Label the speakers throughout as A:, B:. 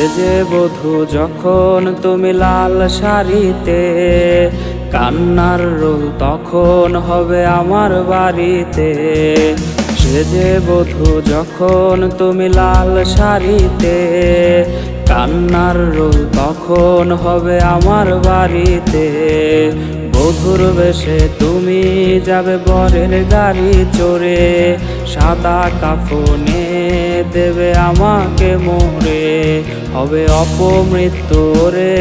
A: সেজে বধু, যখন তুমি লাল শাড়িতে কান্নার রোল, তখন হবে আমার বাড়িতে। সেজে বধু, যখন তুমি লাল শাড়িতে কান্নার রোল, তখন হবে আমার বাড়িতে। বধুর বেশে তুমি যাবে বরের গাড়ি চড়ে। সাদা কাফনে দেবে আমাকে মোরে হবে অপমৃত্যু রে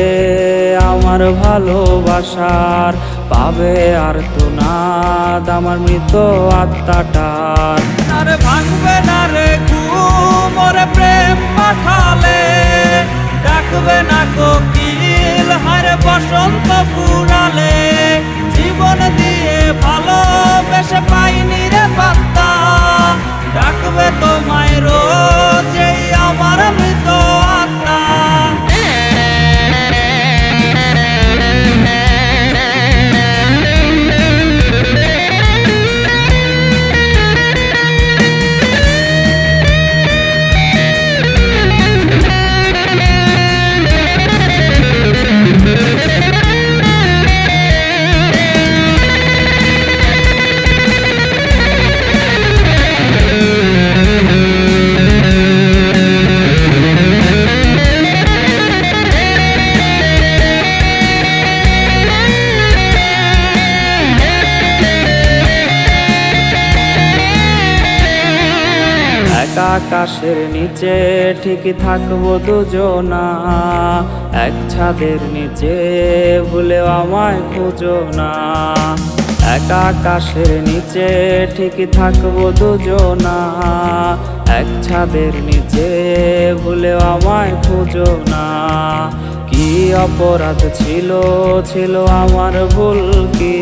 A: আমার ভালোবাসার। পাবে আর তো নাদ আমার মৃত আত্মাটার।
B: আরে ভাঙবে না রে ঘুম প্রেম পাঠালে। ডাকবে না কোকিল, হারে বসন্ত ফুরালে
A: আকাশের নিচে ঠিকই থাকব দুজনা। এক ছাদের নিচে ভুলেও আমায় খুঁজো না। এক আকাশের নিচে ঠিকই থাকব দুজনা। এক ছাদের নিচে ভুলেও আমায় খুঁজো না। কি অপরাধ ছিল ছিল আমার ভুল কি?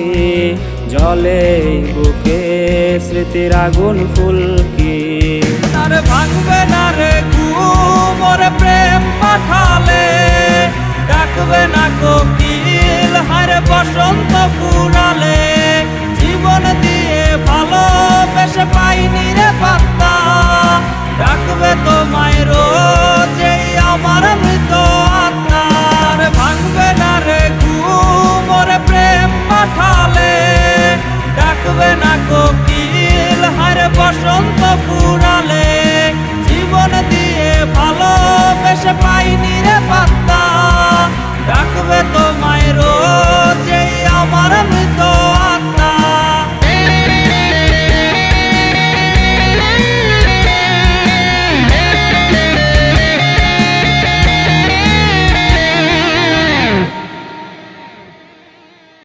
A: জলে বুকে স্মৃতির আগুন ফুল কি
B: আরে ভাঙবে না রে ঘুম, ওরে প্রেম পাঠালে। ডাকবে না কোকিল হারে বসন্ত ফুরালে